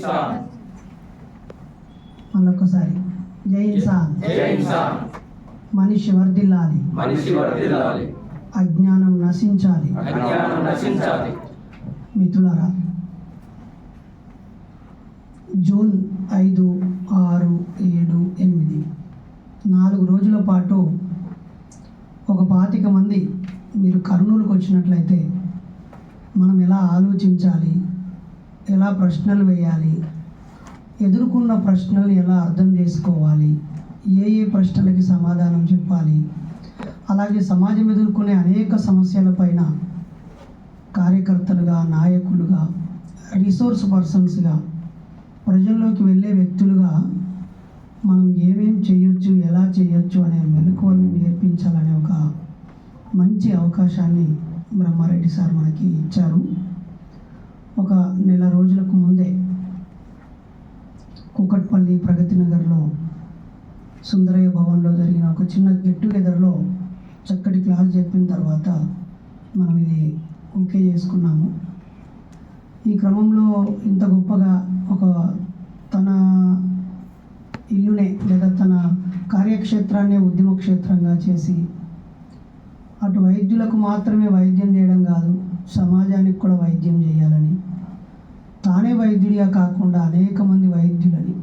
కిసాన్ మళ్ళొక్కసారి జై ఇన్సాన్ జై ఇన్సాన్ మనిషి వర్ధిల్లాలి మనిషి వర్ధిల్లాలి అజ్ఞానం నశించాలి. అజ్ఞానం నశించాలి. మిత్రులారా జూన్ ఐదు ఆరు ఏడు ఎనిమిది నాలుగు రోజుల పాటు ఒక పాతిక మంది మీరు కర్నూలుకు వచ్చినట్లయితే మనం ఎలా ఆలోచించాలి? ఎలా ప్రశ్నలు వేయాలి? ఎదుర్కొన్న ప్రశ్నలు ఎలా అర్థం చేసుకోవాలి? ఏ ఏ ప్రశ్నలకి సమాధానం చెప్పాలి? అలాగే సమాజం ఎదుర్కొనే అనేక సమస్యలపైన కార్యకర్తలుగా నాయకులుగా రిసోర్స్ పర్సన్స్గా ప్రజల్లోకి వెళ్ళే వ్యక్తులుగా మనం ఏమేం చేయొచ్చు ఎలా చేయొచ్చు అనే మెలకువల్ని నేర్పించాలనే ఒక మంచి అవకాశాన్ని బ్రహ్మారెడ్డి సార్ మనకి ఇచ్చారు. ఒక నెల రోజులకు ముందే కుకట్పల్లి ప్రగతి నగర్లో సుందరయ్య భవన్లో జరిగిన ఒక చిన్న గెట్ టుగెదర్లో చక్కటి క్లాస్ చెప్పిన తర్వాత మనం ఇది ఓకే చేసుకున్నాము. ఈ క్రమంలో ఇంత గొప్పగా ఒక తన ఇల్లునే లేదా తన కార్యక్షేత్రాన్ని ఉద్యమ క్షేత్రంగా చేసి అటు వైద్యులకు మాత్రమే వైద్యం చేయడం కాదు సమాజానికి కూడా వైద్యం చేయాలని తానే వైద్యుడిగా కాకుండా అనేక మంది వైద్యులని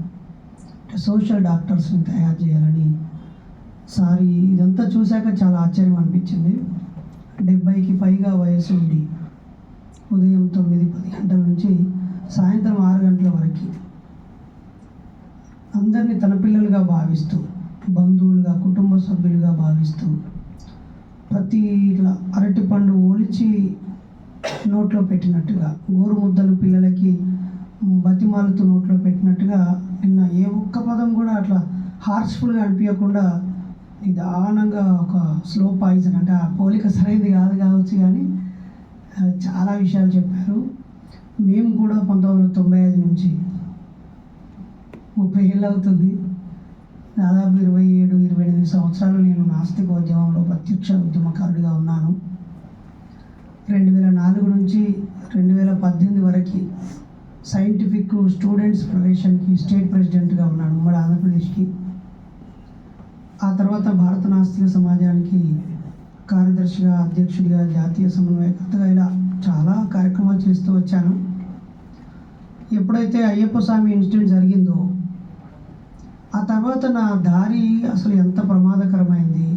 సోషల్ డాక్టర్స్ని తయారు చేయాలని సారి ఇదంతా చూశాక చాలా ఆశ్చర్యం అనిపించింది. డెబ్బైకి పైగా వయసు ఉండి ఉదయం తొమ్మిది పది గంటల నుంచి సాయంత్రం ఆరు గంటల వరకు అందరినీ తన పిల్లలుగా భావిస్తూ బంధువులుగా కుటుంబ సభ్యులుగా భావిస్తూ ప్రతి ఇట్లా అరటిపండు ఒలిచి నోట్లో పెట్టినట్టుగా గోరు ముద్దలు పిల్లలకి బతిమాలతో నోట్లో పెట్టినట్టుగా నిన్న ఏ ఒక్క పదం కూడా అట్లా హార్ష్ఫుల్గా అనిపించకుండా నిదానంగా ఒక స్లో పాయిజన్ అంటే ఆ పోలిక సరైనది కాదు కావచ్చు కానీ చాలా విషయాలు చెప్పారు. మేము కూడా పంతొమ్మిది వందల తొంభై ఐదు నుంచి ముప్పై ఏళ్ళు అవుతుంది. దాదాపు ఇరవై ఏడు ఇరవై ఎనిమిది సంవత్సరాలు నేను నాస్తిక ఉద్యమంలో ప్రత్యక్ష ఉద్యమకారుడిగా ఉన్నాను. రెండు వేల నాలుగు నుంచి రెండు వేల పద్దెనిమిది వరకు సైంటిఫిక్ స్టూడెంట్స్ ఫెడరేషన్కి స్టేట్ ప్రెసిడెంట్గా ఉన్నాడు ఉమ్మడి ఆంధ్రప్రదేశ్కి. ఆ తర్వాత భారత నాస్తిక సమాజానికి కార్యదర్శిగా అధ్యక్షుడిగా జాతీయ సమన్వయకర్తగా ఇలా చాలా కార్యక్రమాలు చేస్తూ వచ్చాను. ఎప్పుడైతే అయ్యప్ప స్వామి ఇన్సిడెంట్ జరిగిందో ఆ తర్వాత నా దారి అసలు ఎంత ప్రమాదకరమైంది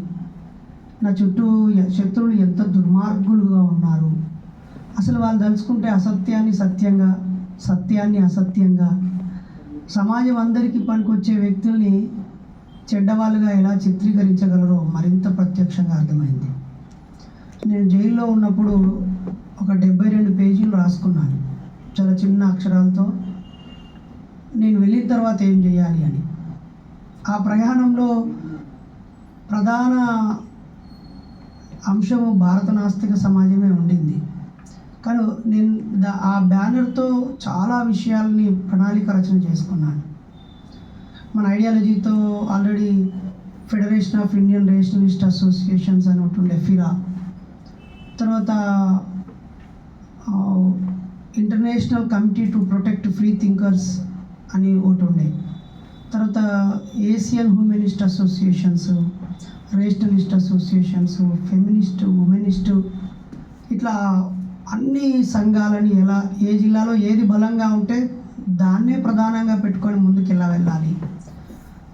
నా చుట్టూ శత్రువులు ఎంత దుర్మార్గులుగా ఉన్నారు. అసలు వాళ్ళు తలుచుకుంటే అసత్యాన్ని సత్యంగా సత్యాన్ని అసత్యంగా. సమాజం అందరికీ పనికొచ్చే వ్యక్తుల్ని చెడ్డవాళ్ళుగా ఎలా చిత్రీకరించగలరో మరింత ప్రత్యక్షంగా అర్థమైంది. నేను జైల్లో ఉన్నప్పుడు ఒక డెబ్బై రెండు పేజీలు రాసుకున్నాను. చాలా చిన్న అక్షరాలతో. నేను వెళ్ళిన తర్వాత ఏం చేయాలి అని. ఆ ప్రయాణంలో ప్రధాన అంశము భారత నాస్తిక సమాజమే ఉండింది. కానీ నేను దా- ఆ బ్యానర్తో చాలా విషయాల్ని ప్రణాళిక రచన చేసుకున్నాను. మన ఐడియాలజీతో already federation of Indian rationalist associations అని ఒకటి ఉండే ఫిరా. తర్వాత international committee to protect free thinkers అని ఒకటి ఉండే తర్వాత Asian humanist associations rationalist associations feminist womanist ఇట్లా అన్ని సంఘాలని ఎలా ఏ జిల్లాలో ఏది బలంగా ఉంటే దాన్నే ప్రధానంగా పెట్టుకొని ముందుకెలా వెళ్ళాలి.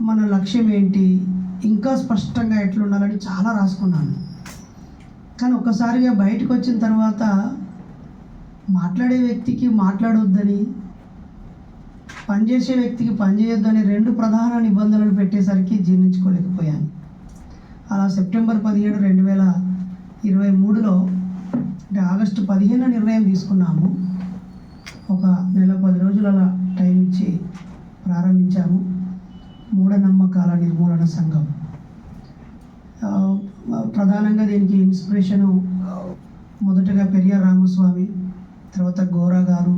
మన లక్ష్యం ఏంటి? ఇంకా స్పష్టంగా ఎట్లుండాలని చాలా రాసుకున్నాను. కానీ ఒక్కసారిగా బయటకు వచ్చిన తర్వాత మాట్లాడే వ్యక్తికి మాట్లాడొద్దని పనిచేసే వ్యక్తికి పనిచేయొద్దని రెండు ప్రధాన నిబంధనలు పెట్టేసరికి జీర్ణించుకోలేకపోయాను. అలా సెప్టెంబర్ పదిహేడు రెండు వేల ఇరవై మూడులో అంటే ఆగస్టు పదిహేను నిర్ణయం తీసుకున్నాము. ఒక నెల పది రోజుల అలా టైం ఇచ్చి ప్రారంభించాము. మూఢనమ్మకాల నిర్మూలన సంఘం. ప్రధానంగా దీనికి ఇన్స్పిరేషను మొదటగా పెరియార్ రామస్వామి తర్వాత గోరా గారు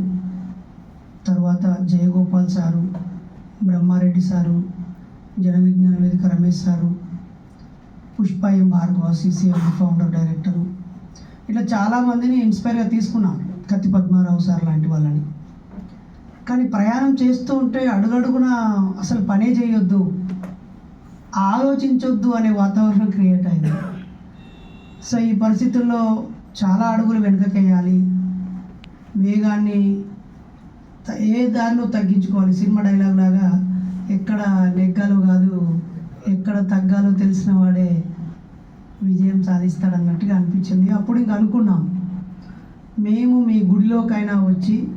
తర్వాత Jayagopal sir Brahma Reddy sir Jana Vignana Vedika Ramesh sir Pushpa M Bhargava CCM founder director ఇట్లా చాలామందిని ఇన్స్పైర్గా తీసుకున్నాం కత్తి పద్మారావు సార్ లాంటి వాళ్ళని. కానీ ప్రయాణం చేస్తూ ఉంటే అడుగడుగున అసలు పనే చేయొద్దు ఆలోచించొద్దు అనే వాతావరణం క్రియేట్ అయింది. సో ఈ పరిస్థితుల్లో చాలా అడుగులు వెనుకకేయాలి. వేగాన్ని ఏ దారిలో తగ్గించుకోవాలి? సినిమా డైలాగ్ లాగా ఎక్కడ నెగ్గాలో కాదు ఎక్కడ తగ్గాలో తెలిసిన వాడే విజయం సాధిస్తాడు అన్నట్టుగా అనిపించింది. అప్పుడు ఇంక అనుకున్నాం. మేము మీ గుడిలోకైనా వచ్చి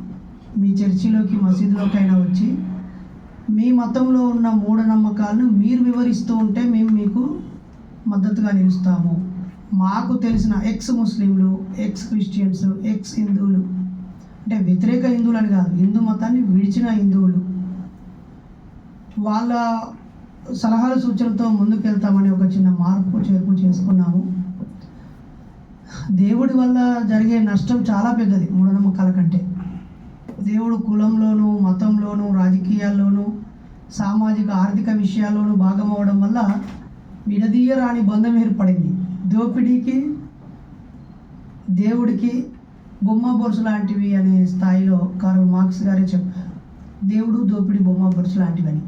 మీ చర్చిలోకి మసీదులోకైనా వచ్చి మీ మతంలో ఉన్న మూఢనమ్మకాలను మీరు వివరిస్తూ ఉంటే మేము మీకు మద్దతుగా నిలుస్తాము. మాకు తెలిసిన ఎక్స్ ముస్లింలు ఎక్స్ క్రిస్టియన్స్ ఎక్స్ హిందువులు అంటే వ్యతిరేక హిందువులు అని కాదు హిందూ మతాన్ని విడిచిన హిందువులు వాళ్ళ సలహాలు సూచనలతో ముందుకెళ్తామని ఒక చిన్న మార్పు చేర్పు చేసుకున్నాము. దేవుడి వల్ల జరిగే నష్టం చాలా పెద్దది మూఢనమ్మకాల కంటే. దేవుడు కులంలోనూ మతంలోనూ రాజకీయాల్లోనూ సామాజిక ఆర్థిక విషయాల్లోనూ భాగమవడం వల్ల విడదీయరాని బంధం ఏర్పడింది. దోపిడీకి దేవుడికి బొమ్మ బొరుసు లాంటివి అనే స్థాయిలో కార్ల్ మార్క్స్ గారే చెప్పారు. దేవుడు దోపిడీ బొమ్మ బొరుసు లాంటివని.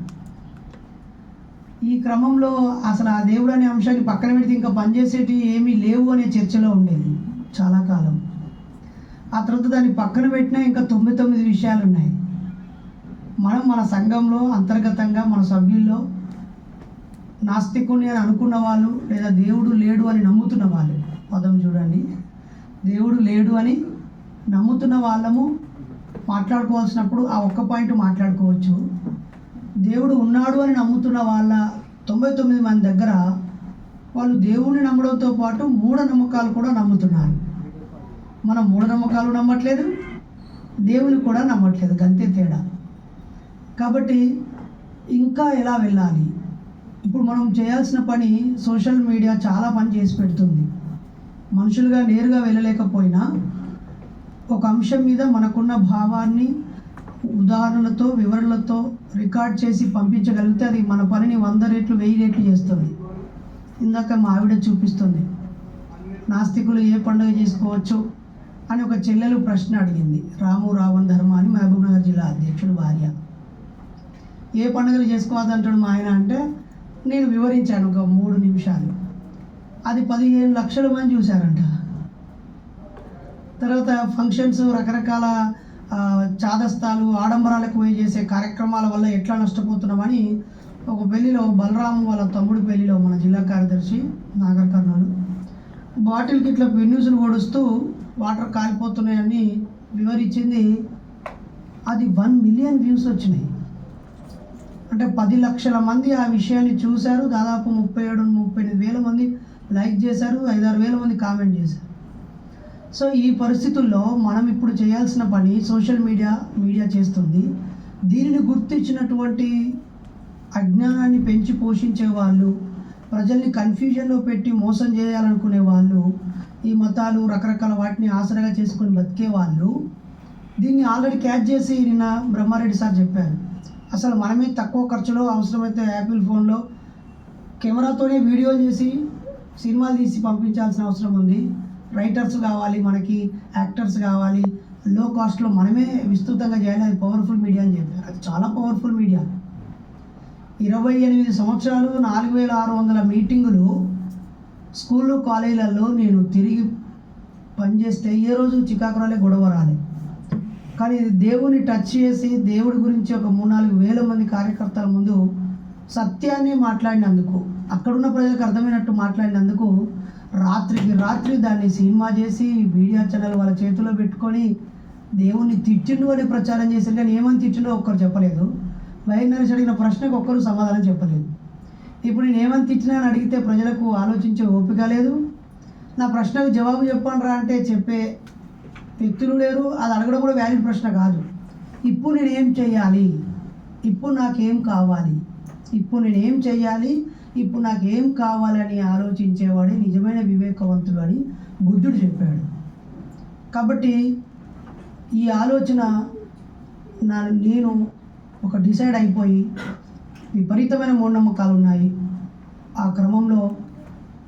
ఈ క్రమంలో అసలు ఆ దేవుడు అనే అంశాన్ని పక్కన పెడితే ఇంకా పనిచేసేటి ఏమీ లేవు అనే చర్చలో ఉండేది చాలా కాలం. ఆ తర్వాత దాన్ని పక్కన పెట్టినా ఇంకా తొమ్మిది తొమ్మిది విషయాలు ఉన్నాయి మనం మన సంఘంలో అంతర్గతంగా మన సభ్యుల్లో నాస్తికుని అని అనుకున్న వాళ్ళు లేదా దేవుడు లేడు అని నమ్ముతున్న వాళ్ళు పదం చూడండి. దేవుడు లేడు అని నమ్ముతున్న వాళ్ళము మాట్లాడుకోవాల్సినప్పుడు ఆ ఒక్క పాయింట్ మాట్లాడుకోవచ్చు. దేవుడు ఉన్నాడు అని నమ్ముతున్న వాళ్ళ తొంభై తొమ్మిది మంది దగ్గర వాళ్ళు దేవుణ్ణి నమ్మడంతో పాటు మూఢనమ్మకాలు కూడా నమ్ముతున్నారు. మనం మూఢనమ్మకాలు నమ్మట్లేదు దేవుని కూడా నమ్మట్లేదు గంతే తేడా. కాబట్టి ఇంకా ఎలా వెళ్ళాలి? ఇప్పుడు మనం చేయాల్సిన పని సోషల్ మీడియా చాలా పని చేసి పెడుతుంది. మనుషులుగా నేరుగా వెళ్ళలేకపోయినా ఒక అంశం మీద మనకున్న భావాన్ని ఉదాహరణలతో వివరణలతో రికార్డ్ చేసి పంపించగలిగితే అది మన పనిని వంద రేట్లు వెయ్యి రేట్లు చేస్తుంది. ఇందాక మా ఆవిడ చూపిస్తుంది. నాస్తికులు ఏ పండుగ చేసుకోవచ్చు అని ఒక చెల్లెలు ప్రశ్న అడిగింది. రాము రావణ్ ధర్మ అని మహబూబ్నగర్ జిల్లా అధ్యక్షుడు భార్య. ఏ పండుగలు చేసుకోవద్దంటాడు మా ఆయన అంటే నేను వివరించాను ఒక మూడు నిమిషాలు. అది పదిహేను లక్షల మంది చూశారంట. తర్వాత ఫంక్షన్స్ రకరకాల చాదస్తాలు ఆడంబరాలకు పోయి చేసే కార్యక్రమాల వల్ల ఎట్లా నష్టపోతున్నామని ఒక పెళ్ళిలో బలరాము వాళ్ళ తమ్ముడు పెళ్ళిలో మన జిల్లా కార్యదర్శి నాగర్ కర్నూలు బాటిల్కి ఇట్లా పెన్యూసులు పొడుస్తూ వాటర్ కాలిపోతున్నాయని వివరించింది. అది వన్ మిలియన్ వ్యూస్ వచ్చినాయి. అంటే పది లక్షల మంది ఆ విషయాన్ని చూశారు. దాదాపు ముప్పై ఏడు ముప్పై ఎనిమిది వేల మంది లైక్ చేశారు. ఐదారు వేల మంది కామెంట్ చేశారు. సో ఈ పరిస్థితుల్లో మనం ఇప్పుడు చేయాల్సిన పని సోషల్ మీడియా మీడియా చేస్తుంది. దీనిని గుర్తించినటువంటి అజ్ఞానాన్ని పెంచి పోషించే వాళ్ళు ప్రజల్ని కన్ఫ్యూజన్లో పెట్టి మోసం చేయాలనుకునే వాళ్ళు ఈ మతాలు రకరకాల వాటిని ఆసరగా చేసుకొని బతికే వాళ్ళు దీన్ని ఆల్రెడీ క్యాచ్ చేసి నిన్న బ్రహ్మారెడ్డి సార్ చెప్పారు. అసలు మనమే తక్కువ ఖర్చులో అవసరమైతే యాపిల్ ఫోన్లో కెమెరాతోనే వీడియో చేసి సినిమాలు తీసి పంపించాల్సిన అవసరం ఉంది. రైటర్స్ కావాలి మనకి యాక్టర్స్ కావాలి. లో కాస్ట్లో మనమే విస్తృతంగా చేయాలి అది పవర్ఫుల్ మీడియా అని చెప్పారు. అది చాలా పవర్ఫుల్ మీడియా ఇరవై ఎనిమిది సంవత్సరాలు నాలుగు వేల ఆరు వందల మీటింగులు స్కూళ్ళు కాలేజీలలో నేను తిరిగి పనిచేస్తే ఏ రోజు చికాకురాలే గొడవ రాలే. కానీ ఇది దేవుని టచ్ చేసి దేవుడి గురించి ఒక మూడు నాలుగు వేల మంది కార్యకర్తల ముందు సత్యాన్ని మాట్లాడినందుకు అక్కడున్న ప్రజలకు అర్థమైనట్టు మాట్లాడినందుకు రాత్రికి రాత్రి దాన్ని సినిమా చేసి మీడియా ఛానల్ వాళ్ళ చేతిలో పెట్టుకొని దేవుణ్ణి తిట్టిండు అని ప్రచారం చేశారు కానీ ఏమని తిట్టిండో ఒక్కరు చెప్పలేదు. వైర్ నరేష్ అడిగిన ప్రశ్నకు ఒక్కరు సమాధానం చెప్పలేదు. ఇప్పుడు నేను ఏమని తిట్టినా అని అడిగితే ప్రజలకు ఆలోచించే ఓపిక లేదు. నా ప్రశ్నకు జవాబు చెప్పండి రా అంటే చెప్పే వ్యక్తులు లేరు. అది అడగడం కూడా వ్యాలిడ్ ప్రశ్న కాదు. ఇప్పుడు నేను ఏం చేయాలి? ఇప్పుడు నాకేం కావాలి? ఇప్పుడు నేను ఏం చేయాలి? ఇప్పుడు నాకు ఏం కావాలని ఆలోచించేవాడే నిజమైన వివేకవంతుడు అని బుద్ధుడు చెప్పాడు. కాబట్టి ఈ ఆలోచన నా నేను ఒక డిసైడ్ అయిపోయి విపరీతమైన మూఢనమ్మకాలు ఉన్నాయి. ఆ క్రమంలో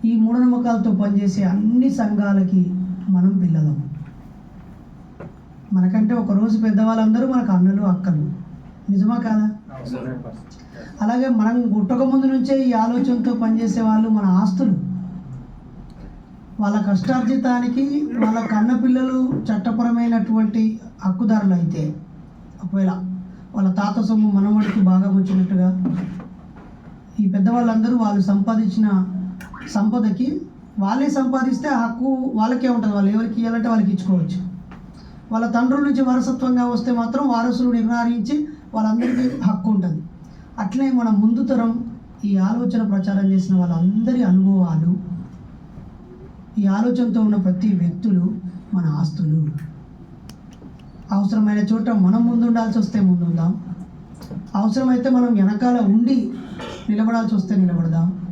ఈ మూఢనమ్మకాలతో పనిచేసే అన్ని సంఘాలకి మనం పిల్లలం. మనకంటే ఒక రోజు పెద్దవాళ్ళందరూ మనకు అన్నలు అక్కలు. నిజమా కాదా? అలాగే మనం పుట్టక ముందు నుంచే ఈ ఆలోచనతో పనిచేసే వాళ్ళు మన ఆస్తులు. వాళ్ళ కష్టార్జితానికి వాళ్ళ కన్న పిల్లలు చట్టపరమైనటువంటి హక్కుదారులు అయితే ఒకవేళ వాళ్ళ తాత సొమ్ము మనవడికి బాగా వచ్చినట్టుగా ఈ పెద్దవాళ్ళందరూ వాళ్ళు సంపాదించిన సంపదకి వాళ్ళే సంపాదిస్తే ఆ హక్కు వాళ్ళకే ఉంటుంది. వాళ్ళు ఎవరికి ఇవ్వాలంటే వాళ్ళకి ఇచ్చుకోవచ్చు. వాళ్ళ తండ్రుల నుంచి వారసత్వంగా వస్తే మాత్రం వారసులు నిర్ణయించి వాళ్ళందరికీ హక్కు ఉంటుంది. అట్లే మన ముందు తరం ఈ ఆలోచన ప్రచారం చేసిన వాళ్ళందరి అనుభవాలు ఈ ఆలోచనతో ఉన్న ప్రతి వ్యక్తులు మన ఆస్తులు. అవసరమైన చోట మనం ముందు ఉండాల్సి వస్తే ముందుందాం. అవసరమైతే మనం వెనకాల ఉండి నిలబడాల్సి వస్తే నిలబడదాం.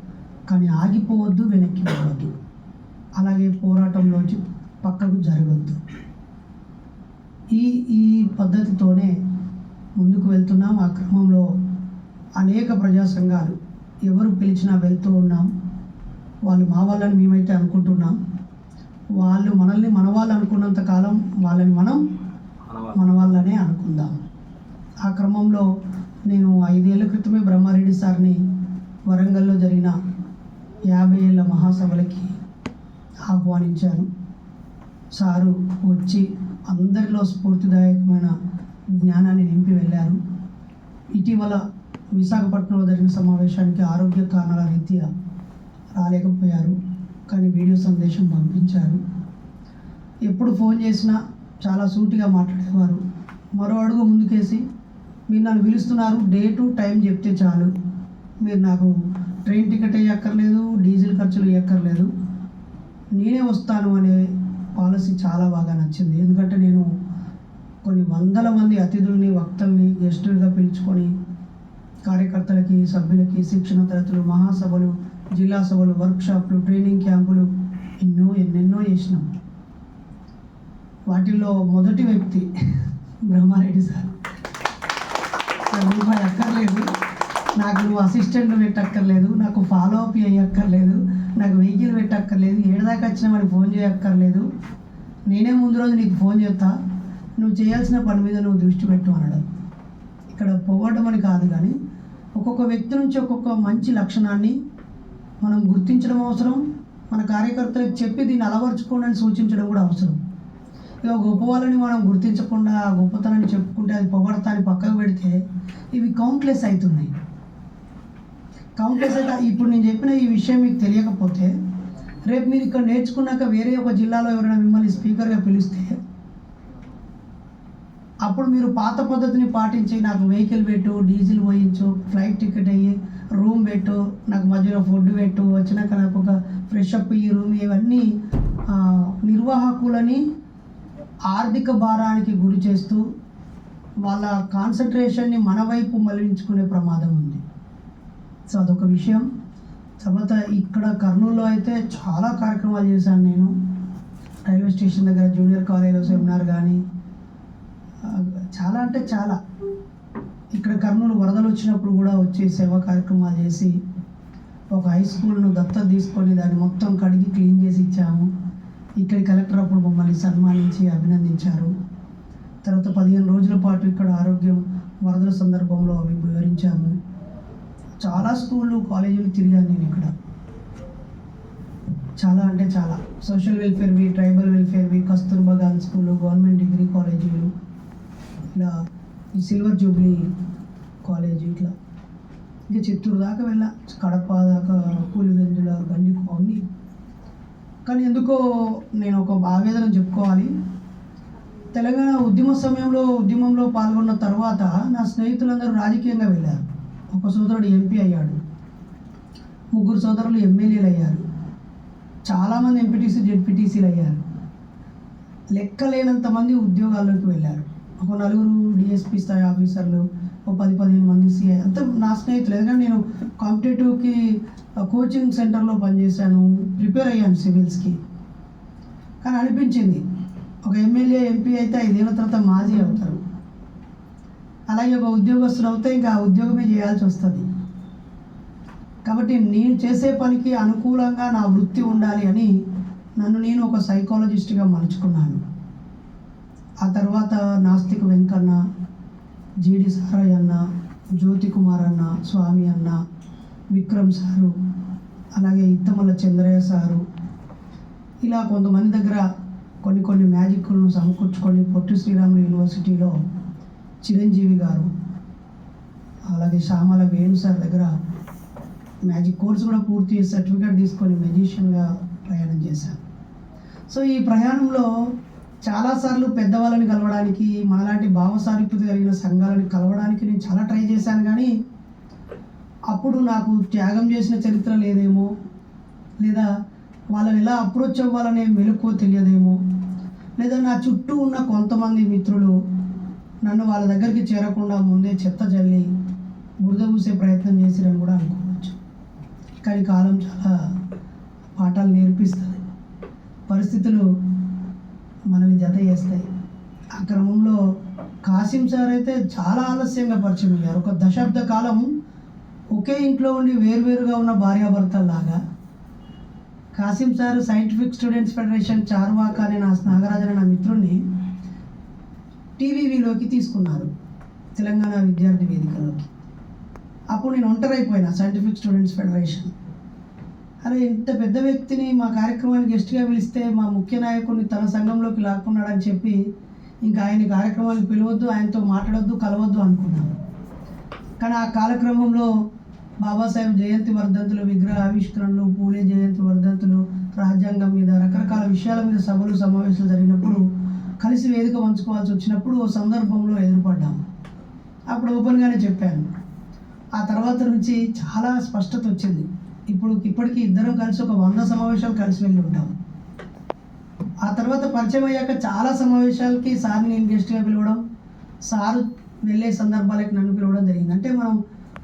కానీ ఆగిపోవద్దు వెనక్కి పోవద్దు. అలాగే పోరాటంలోంచి పక్కకు జరగద్దు. ఈ ఈ పద్ధతితోనే ముందుకు వెళ్తున్నాం. ఆ క్రమంలో అనేక ప్రజా సంఘాలు ఎవరు పిలిచినా వెళ్తూ ఉన్నాం. వాళ్ళు మా వాళ్ళని మేమైతే అనుకుంటున్నాం. వాళ్ళు మనల్ని మన వాళ్ళు అనుకున్నంత కాలం వాళ్ళని మనం మన వాళ్ళనే అనుకుందాం. ఆ క్రమంలో నేను ఐదేళ్ళ క్రితమే బ్రహ్మారెడ్డి సార్ని వరంగల్లో జరిగిన యాభై ఏళ్ళ మహాసభలకి ఆహ్వానించాను. సారు వచ్చి అందరిలో స్ఫూర్తిదాయకమైన జ్ఞానాన్ని నింపి వెళ్ళారు. ఇటీవల విశాఖపట్నంలో జరిగిన సమావేశానికి ఆరోగ్య కారణాల రీత్యా రాలేకపోయారు. కానీ వీడియో సందేశం పంపించారు. ఎప్పుడు ఫోన్ చేసినా చాలా సూటిగా మాట్లాడేవారు. మరో అడుగు ముందుకేసి మీరు నన్ను పిలుస్తున్నారు డేటు టైం చెప్తే చాలు. మీరు నాకు ట్రైన్ టికెట్ అయ్యక్కర్లేదు డీజిల్ ఖర్చులు ఇవ్వక్కర్లేదు నేనే వస్తాను అనే పాలసీ చాలా బాగా నచ్చింది. ఎందుకంటే నేను కొన్ని వందల మంది అతిథుల్ని వక్తల్ని గెస్టులుగా పిలుచుకొని కార్యకర్తలకి సభ్యులకి శిక్షణ తరగతులు మహాసభలు జిల్లా సభలు వర్క్షాప్లు ట్రైనింగ్ క్యాంపులు ఎన్నో ఎన్నెన్నో చేసినాం. వాటిల్లో మొదటి వ్యక్తి బ్రహ్మారెడ్డి సార్. రూపాయి అక్కర్లేదు. నాకు నువ్వు అసిస్టెంట్ పెట్టక్కర్లేదు నాకు ఫాలో అప్ చేయక్కర్లేదు నాకు వెహికల్ పెట్టక్కర్లేదు ఏడదాకా వచ్చినామని ఫోన్ చేయక్కర్లేదు. నేనే ముందు రోజు నీకు ఫోన్ చేస్తా. నువ్వు చేయాల్సిన పని మీద నువ్వు దృష్టి పెట్టు అనడం. ఇక్కడ పొగడడం అని కాదు కానీ ఒక్కొక్క వ్యక్తి నుంచి ఒక్కొక్క మంచి లక్షణాన్ని మనం గుర్తించడం అవసరం. మన కార్యకర్తలకు చెప్పి దీన్ని అలవరుచుకోండి అని సూచించడం కూడా అవసరం. ఇక గొప్ప వాళ్ళని మనం గుర్తించకుండా ఆ గొప్పతనాన్ని చెప్పుకుంటే అది పొగడతాన్ని పక్కకు పెడితే ఇవి కౌంట్లెస్ అవుతున్నాయి కౌంట్లెస్ అయితే ఇప్పుడు నేను చెప్పిన ఈ విషయం మీకు తెలియకపోతే రేపు మీరు ఇక్కడ నేర్చుకున్నాక వేరే ఒక జిల్లాలో ఎవరైనా మిమ్మల్ని స్పీకర్గా పిలిస్తే అప్పుడు మీరు పాత పద్ధతిని పాటించి నాకు వెహికల్ పెట్టు డీజిల్ పోయించు ఫ్లైట్ టికెట్ అయ్యి రూమ్ పెట్టు నాకు మధ్యలో ఫుడ్ పెట్టు వచ్చినాక నాకు ఒక ఫ్రెష్ అప్ ఈ రూమ్ ఇవన్నీ నిర్వాహకులని ఆర్థిక భారానికి గురి చేస్తూ వాళ్ళ కాన్సన్ట్రేషన్ని మన వైపు మళ్ళించుకునే ప్రమాదం ఉంది. సో అదొక విషయం. తర్వాత ఇక్కడ కర్నూలులో అయితే చాలా కార్యక్రమాలు చేశాను నేను. రైల్వే స్టేషన్ దగ్గర జూనియర్ కాలేజీలో సెమినార్ కానీ చాలా అంటే చాలా. ఇక్కడ కర్నూలు వరదలు వచ్చినప్పుడు కూడా వచ్చి సేవా కార్యక్రమాలు చేసి ఒక హై స్కూల్ను దత్తత తీసుకొని దాన్ని మొత్తం కడిగి క్లీన్ చేసి ఇచ్చాము. ఇక్కడ కలెక్టర్ అప్పుడు మమ్మల్ని సన్మానించి అభినందించారు. తర్వాత పదిహేను రోజుల పాటు ఇక్కడ ఆరోగ్యం వరదల సందర్భంలో అవి వివరించాము. చాలా స్కూళ్ళు కాలేజీలు తిరిగాను నేను ఇక్కడ. చాలా అంటే చాలా. సోషల్ వెల్ఫేర్వి tribal వెల్ఫేర్వి Kasturba Gandhi school government degree కాలేజీలు ఇట్లా ఈ సిల్వర్ జూబ్లీ కాలేజీ ఇట్లా. ఇంకా చిత్తూరు దాకా వెళ్ళా. కడప దాకా కూలివెందుల గండి అన్నీ కానీ ఎందుకో నేను ఒక ఆవేదన చెప్పుకోవాలి. తెలంగాణ ఉద్యమ సమయంలో ఉద్యమంలో పాల్గొన్న తర్వాత నా స్నేహితులందరూ రాజకీయంగా వెళ్ళారు. ఒక సోదరుడు ఎంపీ అయ్యాడు. ముగ్గురు సోదరులు ఎమ్మెల్యేలు అయ్యారు. చాలామంది ఎంపీటీసీ జెడ్పీటీసీలు అయ్యారు. లెక్కలేనంత మంది ఉద్యోగాల్లోకి వెళ్ళారు. ఒక నలుగురు డిఎస్పీ స్థాయి ఆఫీసర్లు ఒక పది పదిహేను మంది సిఐ అంతా నా స్నేహితులు. ఎందుకంటే నేను కాంపిటేటివ్కి కోచింగ్ సెంటర్లో పనిచేశాను ప్రిపేర్ అయ్యాను సివిల్స్కి. కానీ అనిపించింది ఒక ఎమ్మెల్యే ఎంపీ అయితే ఐదేళ్ళ తర్వాత మాజీ అవుతారు. అలాగే ఒక ఉద్యోగస్తులు అవుతే ఇంకా ఆ ఉద్యోగమే చేయాల్సి వస్తుంది. కాబట్టి నేను చేసే పనికి అనుకూలంగా నా వృత్తి ఉండాలి అని నన్ను నేను ఒక సైకాలజిస్ట్గా మలుచుకున్నాను. ఆ తర్వాత నాస్తిక్ వెంకన్న జీడి సారయ్య అన్న జ్యోతి కుమార్ అన్న స్వామి అన్న విక్రమ్ సారు అలాగే ఇత్తమల చంద్రయ్య సారు ఇలా కొంతమంది దగ్గర కొన్ని కొన్ని మ్యాజిక్లను సమకూర్చుకొని పొట్టి శ్రీరాములు యూనివర్సిటీలో చిరంజీవి గారు అలాగే శ్యామల వేణు సార్ దగ్గర మ్యాజిక్ కోర్స్ కూడా పూర్తి సర్టిఫికేట్ తీసుకొని మెజిషియన్గా ప్రయాణం చేశాను సో ఈ ప్రయాణంలో చాలాసార్లు పెద్దవాళ్ళని కలవడానికి మనలాంటి భావసారూప్యత కలిగిన సంఘాలను కలవడానికి నేను చాలా ట్రై చేశాను కానీ అప్పుడు నాకు త్యాగం చేసిన చరిత్ర లేదేమో లేదా వాళ్ళని ఎలా అప్రోచ్ అవ్వాలనే మెలకువ తెలియదేమో లేదా నా చుట్టూ ఉన్న కొంతమంది మిత్రులు నన్ను వాళ్ళ దగ్గరికి చేరకుండా ముందే చెత్త చల్లి బురద పూసే ప్రయత్నం చేసిరని కూడా అనుకోవచ్చు. కానీ కాలం చాలా పాఠాలు నేర్పిస్తుంది. పరిస్థితులు మనల్ని జత చేస్తాయి. ఆ క్రమంలో కాసిం సార్ అయితే చాలా ఆలస్యంగా పరిచయం అయ్యారు. ఒక దశాబ్ద కాలం ఒకే ఇంట్లో ఉండి వేరువేరుగా ఉన్న భార్యాభర్తల్లాగా. Kasim sir scientific students federation Charvaka అనే నా నాగరాజు అనే నా మిత్రుడిని టీవీవీలోకి తీసుకున్నారు. తెలంగాణ విద్యార్థి వేదికలోకి. అప్పుడు నేను ఒంటరైపోయినా సైంటిఫిక్ స్టూడెంట్స్ ఫెడరేషన్ అరే ఇంత పెద్ద వ్యక్తిని మా కార్యక్రమానికి గెస్ట్గా పిలిస్తే మా ముఖ్య నాయకుడిని తన సంఘంలోకి లాక్కున్నాడని చెప్పి ఇంకా ఆయన కార్యక్రమానికి పిలవద్దు ఆయనతో మాట్లాడొద్దు కలవద్దు అనుకున్నాను. కానీ ఆ కాలక్రమంలో బాబాసాహెబ్ జయంతి వర్ధంతులు విగ్రహ ఆవిష్కరణలు పూలే జయంతి వర్ధంతులు రాజ్యాంగం మీద రకరకాల విషయాల మీద సభలు సమావేశాలు జరిగినప్పుడు కలిసి వేదిక పంచుకోవాల్సి వచ్చినప్పుడు ఓ సందర్భంలో ఎదురుపడ్డాము. అప్పుడు ఓపెన్గానే చెప్పాను. ఆ తర్వాత నుంచి చాలా స్పష్టత వచ్చింది. ఇప్పుడు ఇప్పటికీ ఇద్దరం కలిసి ఒక వంద సమావేశాలు కలిసి వెళ్ళి ఉంటాం. ఆ తర్వాత పరిచయం అయ్యాక చాలా సమావేశాలకి సార్ని నేను గెస్ట్గా పిలవడం సారు వెళ్ళే సందర్భాలకి నన్ను పిలవడం జరిగింది. అంటే మనం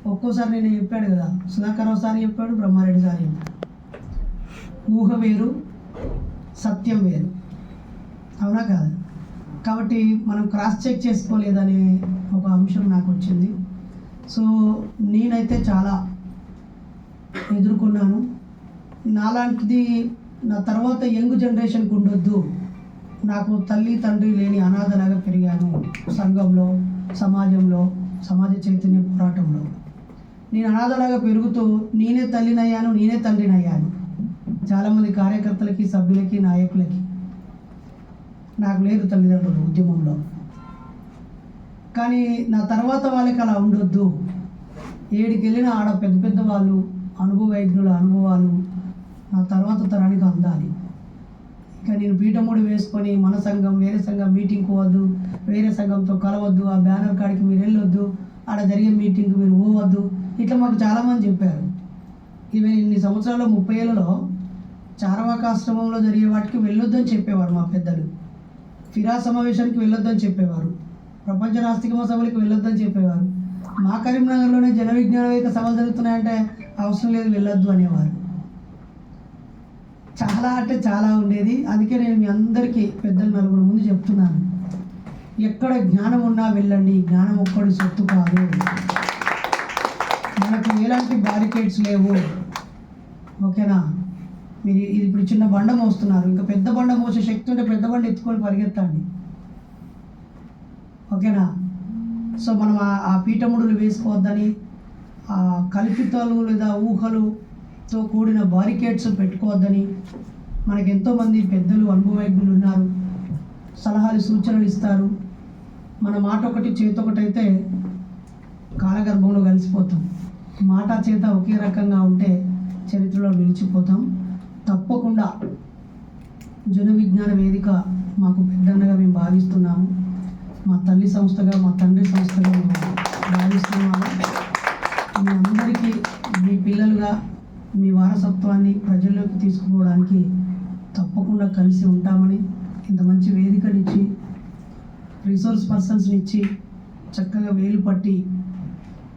ఒక్కోసారి నేను చెప్పాడు కదా సుధాకర్రావు సార్ చెప్పాడు బ్రహ్మారెడ్డి సార్ చెప్పాడు. ఊహ వేరు సత్యం వేరు. అవునా కాదు? కాబట్టి మనం క్రాస్ చెక్ చేసుకోలేదనే ఒక అంశం నాకు వచ్చింది. సో నేనైతే చాలా ఎదుర్కొన్నాను. నాలాంటిది నా తర్వాత యంగ్ జనరేషన్కి ఉండొద్దు నాకు తల్లి తండ్రి లేని అనాథలాగా పెరిగాను సంఘంలో సమాజంలో సమాజ చైతన్య పోరాటంలో. నేను అనాథలాగా పెరుగుతూ నేనే తల్లినయ్యాను నేనే తండ్రినయ్యాను. చాలామంది కార్యకర్తలకి సభ్యులకి నాయకులకి. నాకు లేదు తల్లిదండ్రులు ఉద్యమంలో. కానీ నా తర్వాత వాళ్ళకి అలా ఉండొద్దు. ఏడికి వెళ్ళిన ఆడ పెద్ద పెద్ద వాళ్ళు అనుభవజ్ఞుల అనుభవాలు నా తర్వాత తరానికి అందాలి. ఇక నేను పీఠముడి వేసుకొని మన సంఘం వేరే సంఘం మీటింగ్ పోవద్దు వేరే సంఘంతో కలవద్దు ఆ బ్యానర్ కాడికి మీరు వెళ్ళొద్దు ఆడ జరిగే మీటింగ్కి మీరు పోవద్దు ఇట్లా మాకు చాలామంది చెప్పారు. ఇవి ఇన్ని సంవత్సరాలు ముప్పై ఏళ్ళలో చారవాకాశ్రమంలో జరిగే వాటికి వెళ్ళొద్దని చెప్పేవారు మా పెద్దలు. ఫిరా సమావేశానికి వెళ్ళొద్దని చెప్పేవారు. ప్రపంచ నాస్తికమ సభలకు వెళ్ళొద్దని చెప్పేవారు. మా కరీంనగర్లోనే జన విజ్ఞాన సభలు జరుగుతున్నాయంటే అవసరం లేదు వెళ్ళొద్దు అనేవారు. చాలా అంటే చాలా ఉండేది. అందుకే నేను మీ అందరికీ పెద్దలు నలుగురు ముందు చెప్తున్నాను. ఎక్కడ జ్ఞానం ఉన్నా వెళ్ళండి. జ్ఞానం ఒక్కడి సొత్తు కాదు. మనకు ఎలాంటి బ్యారికేడ్స్ లేవు. ఓకేనా? మీరు ఇది ఇప్పుడు చిన్న బండ మోస్తున్నారు. ఇంకా పెద్ద బండ మోసే శక్తి ఉంటే పెద్ద బండ ఎత్తుకొని పరిగెత్తండి. ఓకేనా? సో మనం ఆ- పీఠముడులు వేసుకోవద్దని కల్పితాలు లేదా ఊహలుతో కూడిన బారికేడ్స్ పెట్టుకోవద్దని మనకి ఎంతోమంది పెద్దలు అనుభవజ్ఞులు ఉన్నారు. సలహాలు సూచనలు ఇస్తారు. మన మాట ఒకటి చేతి కాలగర్భంలో కలిసిపోతాం. మాట చేత ఒకే రకంగా ఉంటే చరిత్రలో నిలిచిపోతాం. తప్పకుండా జన విజ్ఞాన వేదిక మాకు పెద్దన్నగా మేము భావిస్తున్నాము. మా తల్లి సంస్థగా మా తండ్రి సంస్థగా మేము భావిస్తున్నాము. మీ అందరికీ మీ పిల్లలుగా మీ వారసత్వాన్ని ప్రజల్లోకి తీసుకుపోవడానికి తప్పకుండా కలిసి ఉంటామని ఇంత మంచి వేదికనిచ్చి రిసోర్స్ పర్సన్స్ని ఇచ్చి చక్కగా వేలు పట్టి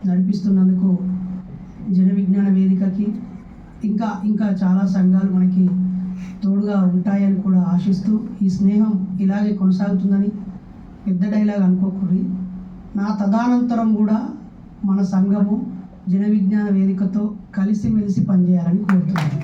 నడిపిస్తున్నందుకు జన విజ్ఞాన వేదికకి ఇంకా ఇంకా చాలా సంఘాలు మనకి తోడుగా ఉంటాయని కూడా ఆశిస్తూ ఈ స్నేహం ఇలాగే కొనసాగుతుందని పెద్ద డైలాగ్ అనుకోకూడదు. నా తదానంతరం కూడా మన సంఘము జన విజ్ఞాన వేదికతో కలిసిమెలిసి పనిచేయాలని కోరుతున్నాను.